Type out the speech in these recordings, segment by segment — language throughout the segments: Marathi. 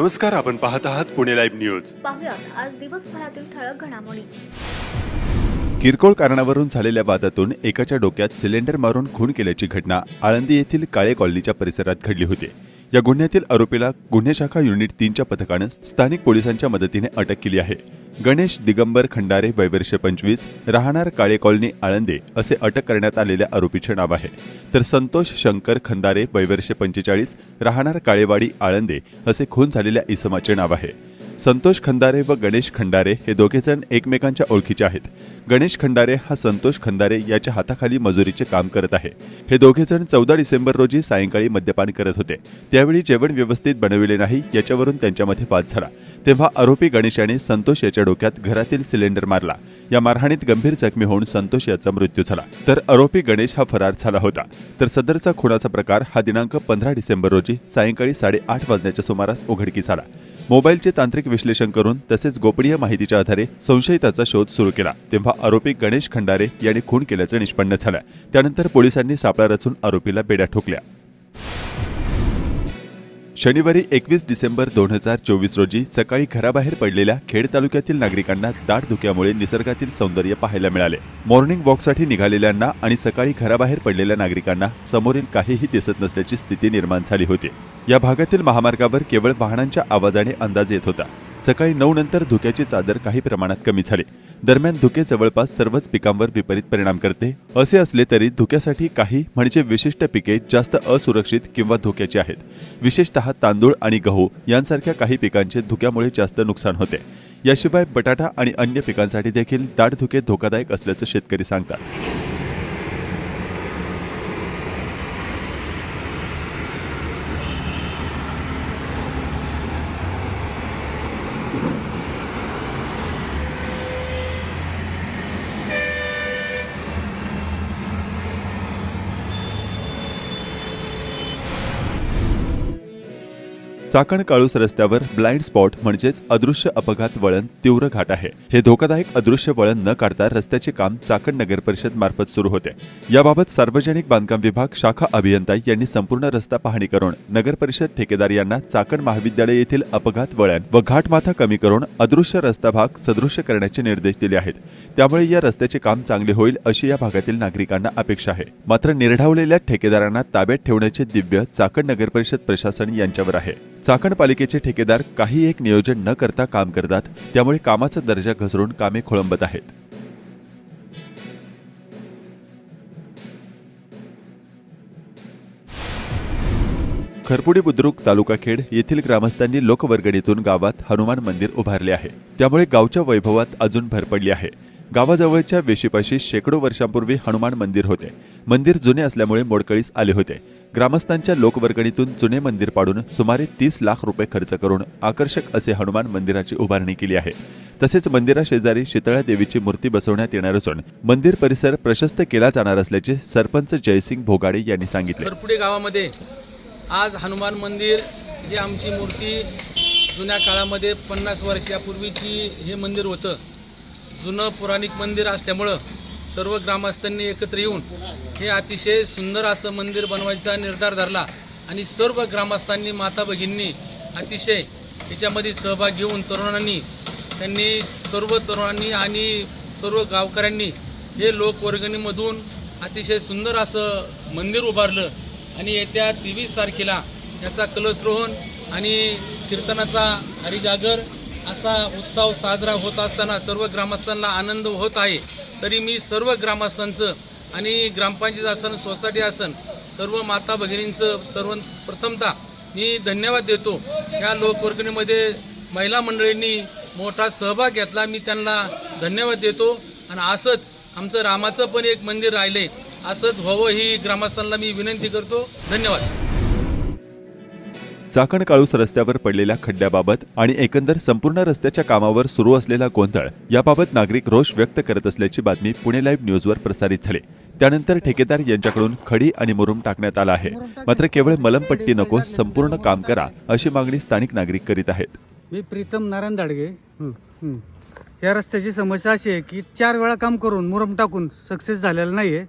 नमस्कार आपण पाहत आहात पुणे लाईव्ह न्यूज. पाहुयात आज दिवसभरातील ठळक घडामोडी. किरकोळ कारणावरून झालेल्या वादातून एकाच्या डोक्यात सिलेंडर मारून खून केल्याची घटना आळंदी येथील काळे कॉलनीच्या परिसरात घडली होती. या गुन्ह्यातील आरोपीला गुन्हे शाखा युनिट तीनच्या पथकानं स्थानिक पोलिसांच्या मदतीने अटक केली आहे. गणेश दिगंबर खंडारे वैवर्ष पंचवीस राहणार काळे कॉलनी आळंदे असे अटक करण्यात आलेल्या आरोपीचे नाव आहे. तर संतोष शंकर खंदारे वैवर्ष पंचेचाळीस राहणार काळेवाडी आळंदे असे खून झालेल्या इसमाचे नाव आहे. संतोष खंदारे व गणेश खंडारे हे दोघेजण एकमेकांच्या ओळखीचे आहेत. गणेश खंडारे हा संतोष खंदारे याच्या हाताखाली मजुरीचे काम करत आहे. हे दोघेजण चौदा डिसेंबर रोजी सायंकाळी मद्यपान करत होते. त्यावेळी जेवण व्यवस्थित बनविले नाही याच्यावरून त्यांच्यामध्ये वाद झाला. तेव्हा आरोपी गणेश याने संतोष याच्या डोक्यात घरातील सिलेंडर मारला. या मारहाणीत गंभीर जखमी होऊन संतोष याचा मृत्यू झाला. तर आरोपी गणेश हा फरार झाला होता. तर सदरचा खुनाचा प्रकार हा दिनांक पंधरा डिसेंबर रोजी सायंकाळी साडेआठ वाजण्याच्या सुमारास उघडकीस आला. मोबाईलचे तांत्रिक विश्लेषण करून तसेच गोपनीय माहितीच्या आधारे संशयिताचा शोध सुरू केला. तेव्हा आरोपी गणेश खंडारे यांनी खून केल्याचं निष्पन्न झालं. त्यानंतर पोलिसांनी सापळा रचून आरोपीला बेड्या ठोकल्या. शनिवारी एकवीस डिसेंबर दोन हजार चोवीस रोजी सकाळी घराबाहेर पडलेल्या खेड तालुक्यातील नागरिकांना दाट धुक्यामुळे निसर्गातील सौंदर्य पाहायला मिळाले. मॉर्निंग वॉकसाठी निघालेल्यांना आणि सकाळी घराबाहेर पडलेल्या नागरिकांना समोरील काहीही दिसत नसल्याची स्थिती निर्माण झाली होती. या भागातील महामार्गावर केवळ वाहनांच्या आवाजाने अंदाज येत होता. सकाळी नऊ नंतर धुक्याची चादर काही प्रमाणात कमी झाली. दरम्यान धुके जवळपास सर्वच पिकांवर विपरीत परिणाम करते. असे असले तरी धुक्यासाठी काही म्हणजे विशिष्ट पिके जास्त असुरक्षित किंवा धोक्याची आहेत. विशेषतः तांदूळ आणि गहू यांसारख्या काही पिकांचे धुक्यामुळे जास्त नुकसान होते. याशिवाय बटाटा आणि अन्य पिकांसाठी देखील दाट धुके धोकादायक असल्याचं शेतकरी सांगतात. चाकण काळूस रस्त्यावर ब्लाइंड स्पॉट म्हणजेच अदृश्य अपघात वळण तीव्र घाट आहे. हे धोकादायक अदृश्य वळण न काढता रस्त्याचे काम चाकण नगर परिषद मार्फत सुरू होते. याबाबत सार्वजनिक बांधकाम विभाग शाखा अभियंता यांनी संपूर्ण रस्ता पाहणी करून नगर परिषद ठेकेदार यांना चाकण महाविद्यालय येथील अपघात वळण व घाटमाथा कमी करून अदृश्य रस्ता भाग सदृश्य करण्याचे निर्देश दिले आहेत. त्यामुळे या रस्त्याचे काम चांगले होईल अशी या भागातील नागरिकांना अपेक्षा आहे. मात्र निर्ढावलेल्या ठेकेदारांना ताब्यात ठेवण्याचे दिव्य चाकण नगर परिषद प्रशासन यांच्यावर आहे. चाकण पालिकेचे ठेकेदार काही एक नियोजन न करता काम करतात त्यामुळे कामाचा दर्जा घसरून कामे खोळंबत आहेत. खरपुडी बुद्रुक तालुका खेड येथील ग्रामस्थांनी लोकवर्गणीतून गावात हनुमान मंदिर उभारले आहे. त्यामुळे गावच्या वैभवात अजून भर पडली आहे. गावाजवळच्या वेशीपाशी शेकडो वर्षांपूर्वी हनुमान मंदिर होते. मंदिर जुने असल्यामुळे मोडकळीस आले होते. ग्रामस्थांच्या लोकवर्गणीतून जुने मंदिर पाडून सुमारे तीस लाख रुपये खर्च करून आकर्षक असे हनुमान मंदिराची उभारणी केली आहे. तसेच मंदिराशेजारी शितळा देवीची मूर्ती बसवण्यात येणार असून मंदिर परिसर प्रशस्त केला जाणार असल्याचे सरपंच जयसिंग भोगाडे यांनी सांगितले. पुढे गावामध्ये आज हनुमान मंदिर ही आमची मूर्ती जुन्या काळामध्ये पन्नास वर्षापूर्वीची हे मंदिर होतं. जुनं पुराणिक मंदिर असल्यामुळं सर्व ग्रामस्थांनी एकत्र येऊन हे अतिशय सुंदर असं मंदिर बनवायचा निर्धार धरला आणि सर्व ग्रामस्थांनी माता भगिनींनी अतिशय याच्यामध्ये सहभाग घेऊन तरुणांनी त्यांनी सर्व तरुणांनी आणि सर्व गावकऱ्यांनी हे लोकवर्गणीमधून अतिशय सुंदर असं मंदिर उभारलं आणि येत्या तेवीस तारखेला याचा कलश रोहन आणि कीर्तनाचा हरिजागर असा उत्सव साजरा होत असताना सर्व ग्रामस्थांना आनंद होत आहे. तरी मी सर्व ग्रामस्थांचं आणि ग्रामपंचायत असन सोसायटी असन सर्व माता भगिनींचं सर्व प्रथमता मी धन्यवाद देतो. ह्या लोकवर्गणीमध्ये महिला मंडळींनी मोठा सहभाग घेतला मी त्यांना धन्यवाद देतो. आणि असंच आमचं रामाचं पण एक मंदिर राहिले असंच व्हावं ही ग्रामस्थांना मी विनंती करतो. धन्यवाद. चाकण काळूस रस्त्यावर पडलेल्या खड्ड्याबाबत आणि एकंदर संपूर्ण रस्त्याच्या कामावर सुरू असलेला गोंधळ याबाबत नागरिक रोष व्यक्त करत असल्याची बातमी पुणे लाईव्ह न्यूजवर प्रसारित झाली. त्यानंतर ठेकेदार यांच्याकडून खडी आणि मुरुम टाकण्यात आला आहे. मात्र केवळ मलमपट्टी नको संपूर्ण काम करा अशी मागणी स्थानिक नागरिक करीत आहेत. मी प्रीतम नारायण दाडगे. हं. या रस्त्याची समस्या अशी आहे की चार वेळा काम करून मुरम टाकून सक्सेस झालेला नाही आहे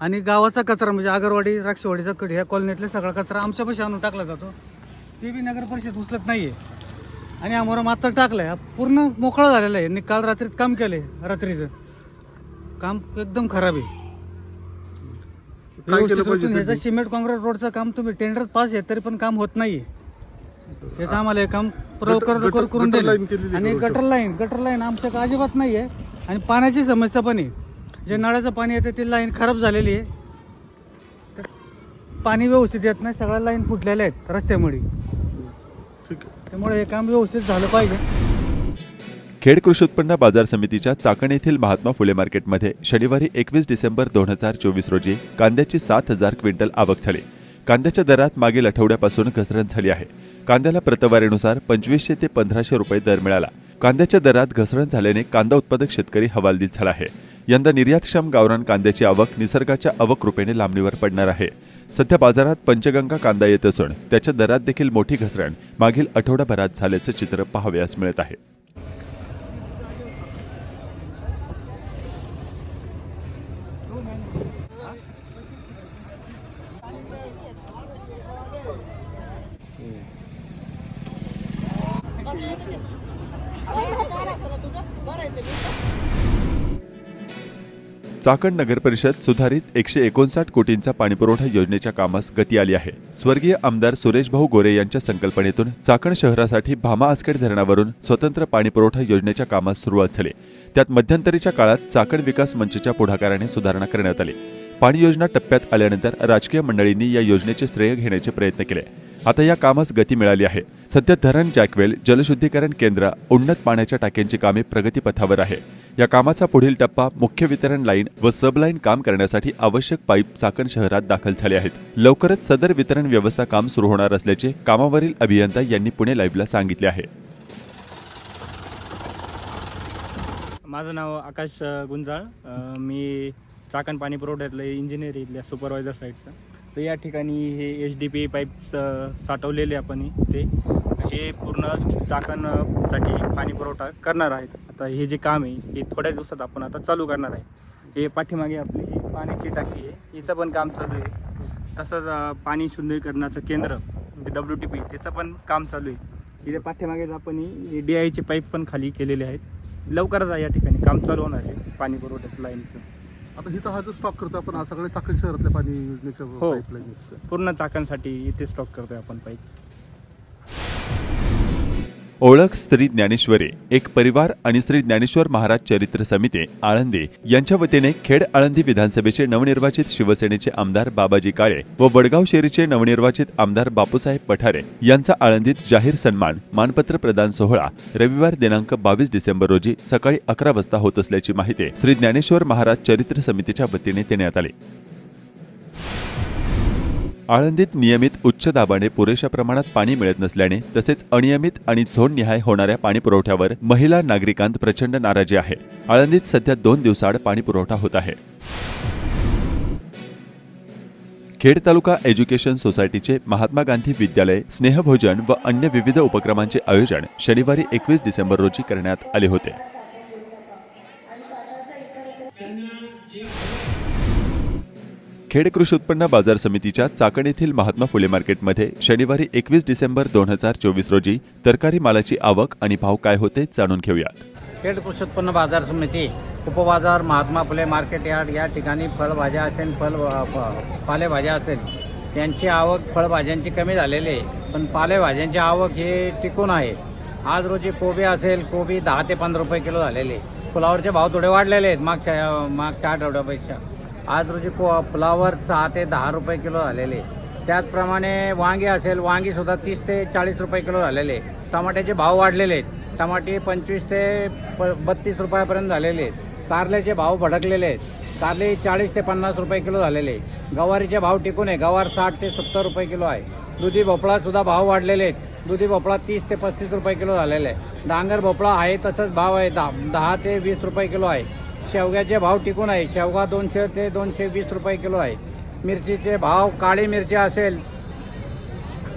आणि गावाचा कचरा म्हणजे आगरवाडी राक्षवाडीचा कड ह्या कॉलनीतला सगळा कचरा आमच्यापाशी आणून टाकला जातो. ते बी नगर परिषद उचलत नाही आहे आणि मुरम आता टाकलाय. पूर्ण मोकळा झालेला आहे. काल रात्रीत काम केलंय रात्रीचं. काम एकदम खराब आहे. काय केलं व्यवस्थित पाहिजे होतं. त्यांनी? ह्याचं सिमेंट काँक्रीट रोडचं काम तुम्ही टेंडर पास आहे तरी पण काम होत नाहीये. त्याचं आम्हाला हे काम लवकर लवकर करून गटर दिलं आहे आणि गटर लाईन गटर लाईन आमच्याकडे अजिबात नाही आहे आणि पाण्याची समस्या पण आहे. जे नळाचं पाणी येतं ती लाईन खराब झालेली आहे. पाणी व्यवस्थित येत नाही सगळ्या लाईन फुटलेल्या आहेत रस्त्यामुळे. ठीक आहे. त्यामुळे हे काम व्यवस्थित झालं पाहिजे. खेड कृषी उत्पन्न बाजार समितीच्या चाकण येथील महात्मा फुले मार्केटमध्ये शनिवारी एकवीस डिसेंबर दोन हजार चोवीस रोजी कांद्याची सात हजार क्विंटल आवक झाली. कांद्याच्या दरात मागील आठवड्यापासून घसरण झाली आहे. कांद्याला प्रतवारीनुसार पंचवीसशे ते पंधराशे रुपये दर मिळाला. कांद्याच्या दरात घसरण झाल्याने कांदा उत्पादक शेतकरी हवालदिल झाला आहे. यंदा निर्यातक्षम गावरान कांद्याची आवक निसर्गाच्या आवक रूपेने लांबणीवर पडणार आहे. सध्या बाजारात पंचगंगा कांदा येत असून त्याच्या दरात देखील मोठी घसरण मागील आठवडाभरात झाल्याचं चित्र पाहावयास मिळत आहे. चाकण नगर परिषद सुधारित एकशे एकोणसाठ कोटींचा पाणीपुरवठा योजनेच्या कामास गती आली आहे. स्वर्गीय आमदार सुरेश भाऊ गोरे यांच्या संकल्पनेतून चाकण शहरासाठी भामा आसखेड धरणावरून स्वतंत्र पाणीपुरवठा योजनेच्या कामास सुरुवात झाली. त्यात मध्यंतरीच्या काळात चाकण विकास मंचच्या पुढाकाराने सुधारणा करण्यात आली. पाणी योजना टप्प्यात आल्यानंतर राजकीय मंडळींनी या योजनेचे श्रेय घेण्याचे प्रयत्न केले. आता या कामास गती मिळाली आहे. सध्या धरण जॅकवेल जलशुद्धीकरण केंद्र उन्नत पाण्याच्या टाक्यांची कामे प्रगतीपथावर आहे. या कामाचा पुढील टप्पा मुख्य वितरण लाईन व सबलाईन काम करण्यासाठी आवश्यक पाईप चाकण शहरात दाखल झाले आहेत. लवकरच सदर वितरण व्यवस्था काम सुरू होणार असल्याचे कामावरील अभियंता यांनी पुणे लाईव्हला सांगितले आहे. माझं नाव आकाश गुंजाळ. मी चाकण पाणी पुरवठ्यातलं इंजिनिअर इथल्या सुपरवायझर साईडचं तर या ठिकाणी हे एच डी पी पाईप्स साठवलेले आपण ते हे पूर्ण चाकणसाठी पाणी पुरवठा करणार आहेत. आता हे जे काम आहे हे थोड्या दिवसात आपण आता चालू करणार आहे. हे पाठीमागे आपली पाण्याची टाकी आहे. हिचं पण काम चालू आहे. तसंच पाणी शुद्धीकरणाचं केंद्र डब्ल्यू टी पी त्याचं पण काम चालू आहे. इथे पाठीमागेच आपण डी आयचे पाईप पण खाली केलेले आहेत. लवकरच आहे या ठिकाणी काम चालू होणार आहे पाणी पुरवठ्याचं लाईनचं. आता इथं हा जो स्टॉक करतो आपण हा सगळे चाकण शहरातल्या पाणी योजनेच्या हो. पाईपलाईन पूर्ण चाकांसाठी इथे स्टॉक करतोय आपण पाईप ओळख स्त्री ज्ञानेश्वरी एक परिवार आणि श्री ज्ञानेश्वर महाराज चरित्र समिती आळंदी. यांच्या वतीने खेड आळंदी विधानसभेचे नवनिर्वाचित शिवसेनेचे आमदार बाबाजी काळे व वडगाव शेरीचे नवनिर्वाचित आमदार बापूसाहेब पठारे यांचा आळंदीत जाहीर सन्मान मानपत्र प्रदान सोहळा रविवार दिनांक बावीस डिसेंबर रोजी सकाळी अकरा वाजता होत असल्याची माहिती श्री ज्ञानेश्वर महाराज चरित्र समितीच्या वतीने देण्यात आली. आळंदीत नियमित उच्च दाबाने पुरेशा प्रमाणात पाणी मिळत नसल्याने तसेच अनियमित आणि झोननिहाय होणाऱ्या पाणी पुरवठ्यावर महिला नागरिकांत प्रचंड नाराजी आहे. आळंदीत सध्या दोन दिवसाआड पाणी पुरवठा होत आहे. खेड तालुका एज्युकेशन सोसायटीचे महात्मा गांधी विद्यालय स्नेहभोजन व अन्य विविध उपक्रमांचे आयोजन शनिवारी एकवीस डिसेंबर रोजी करण्यात आले होते. खेड कृषी उत्पन्न बाजार समितीच्या चाकण येथील महात्मा फुले मार्केटमध्ये शनिवारी एकवीस डिसेंबर दोन हजार चोवीस रोजी तरकारी मालाची आवक आणि भाव काय होते जाणून घेऊयात. खेड कृषी उत्पन्न बाजार समिती उपबाजार महात्मा फुले मार्केट यार्ड या ठिकाणी फळभाज्या असेल फळ पालेभाज्या असेल यांची आवक फळभाज्यांची कमी झालेली आहे. पण पालेभाज्यांची आवक हे टिकून आहे. आज रोजी कोबी असेल कोबी दहा ते पंधरा रुपये किलो झालेले फुलावरचे भाव थोडे वाढलेले आहेत मागच्या मागच्या आठवड्यापेक्षा. आज रोजी को फ्लावर सहा ते दहा रुपये किलो झालेले. त्याचप्रमाणे वांगे असेल वांगीसुद्धा तीस ते चाळीस रुपये किलो झालेले. टमाट्याचे भाव वाढलेले आहेत. टमाटे पंचवीस ते प बत्तीस रुपयापर्यंत झालेले आहेत. कारल्याचे भाव भडकलेले आहेत. कारले चाळीस ते पन्नास रुपये किलो झालेले आहे. गवारीचे भाव टिकून आहे. गवार साठ ते सत्तर रुपये किलो आहे. दुधी भोपळासुद्धा भाव वाढलेले आहेत. दुधी भोपळा तीस ते पस्तीस रुपये किलो झालेला आहे. डांगर भोपळा आहे तसंच भाव आहे. दहा दहा ते वीस रुपये किलो आहे. शेवग्याचे भाव टिकून आहे. शेवगा दोनशे ते दोनशे वीस रुपये किलो आहे. मिरचीचे भाव काळी मिरची असेल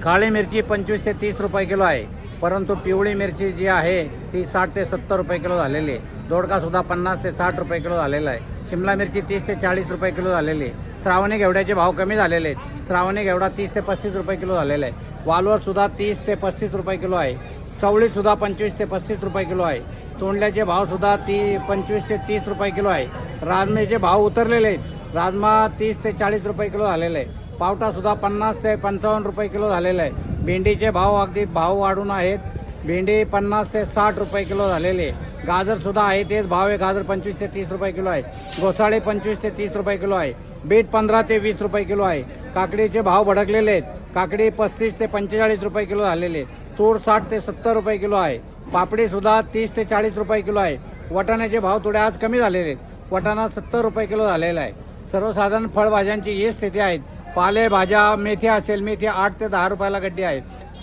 काळी मिरची पंचवीस ते तीस रुपये किलो आहे. परंतु पिवळी मिरची जी आहे ती साठ ते सत्तर रुपये किलो झालेली आहे. दोडकासुद्धा पन्नास ते साठ रुपये किलो झालेला आहे. शिमला मिरची तीस ते चाळीस रुपये किलो झालेली आहे. श्रावणी घेवड्याचे भाव कमी झालेले आहेत. श्रावणी घेवडा तीस ते पस्तीस रुपये किलो झालेला आहे. वालवरसुद्धा तीस ते पस्तीस रुपये किलो आहे. चवळीसुद्धा पंचवीस ते पस्तीस रुपये किलो आहे. तोंडल्याचे भावसुद्धा ती पंचवीस ते तीस रुपये किलो आहे. राजमेचे भाव उतरलेले आहेत. राजमा तीस ते चाळीस रुपये किलो झालेले आहे. पावटासुद्धा पन्नास ते पंचावन्न रुपये किलो झालेला आहे. भेंडीचे भाव अगदी भाव वाढून आहेत. भेंडी पन्नास ते साठ रुपये किलो झालेले आहे. गाजरसुद्धा आहे तेच भाव आहे. गाजर पंचवीस ते तीस रुपये किलो आहे. घोसाळे पंचवीस ते तीस रुपये किलो आहे. बीट पंधरा ते वीस रुपये किलो आहे. काकडीचे भाव भडकलेले आहेत. काकडी पस्तीस ते पंचेचाळीस रुपये किलो झालेले तूर साठ ते सत्तर रुपये किलो आहे. पापडीसुद्धा तीस ते चाळीस रुपये किलो आहे. वाटाण्याचे भाव थोडे आज कमी झालेले आहेत. वटाणा सत्तर रुपये किलो झालेला आहे. सर्वसाधारण फळभाज्यांची ही स्थिती आहेत पालेभाज्या मेथी असेल मेथी आठ ते दहा रुपयाला गड्डी आहे.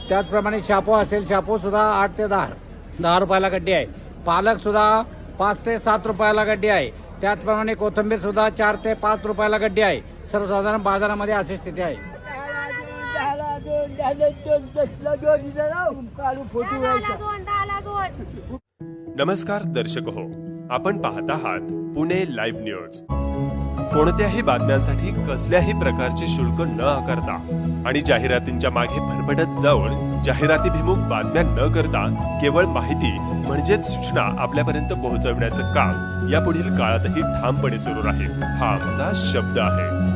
त्याचप्रमाणे शापो असेल शापोसुद्धा आठ ते दहा दहा रुपयाला गड्डी आहे. पालकसुद्धा पाच ते सात रुपयाला गड्डी आहे. त्याचप्रमाणे कोथंबीरसुद्धा चार ते पाच रुपयाला गड्डी आहे. सर्वसाधारण बाजारामध्ये अशी स्थिती आहे. नमस्कार दर्शक हो. आपण पाहत आहात पुणे लाईव्ह न्यूज. कोणत्याही बातम्यांसाठी कसल्याही प्रकारचे शुल्क न आकारता आणि जाहिरातींच्या मागे भरभटत जाऊन जाहिरातीभिमुख बातम्या न करता केवळ माहिती म्हणजेच सूचना आपल्यापर्यंत पोहोचवण्याचं काम यापुढील काळातही ठामपणे सुरू राहील हा आमचा शब्द आहे.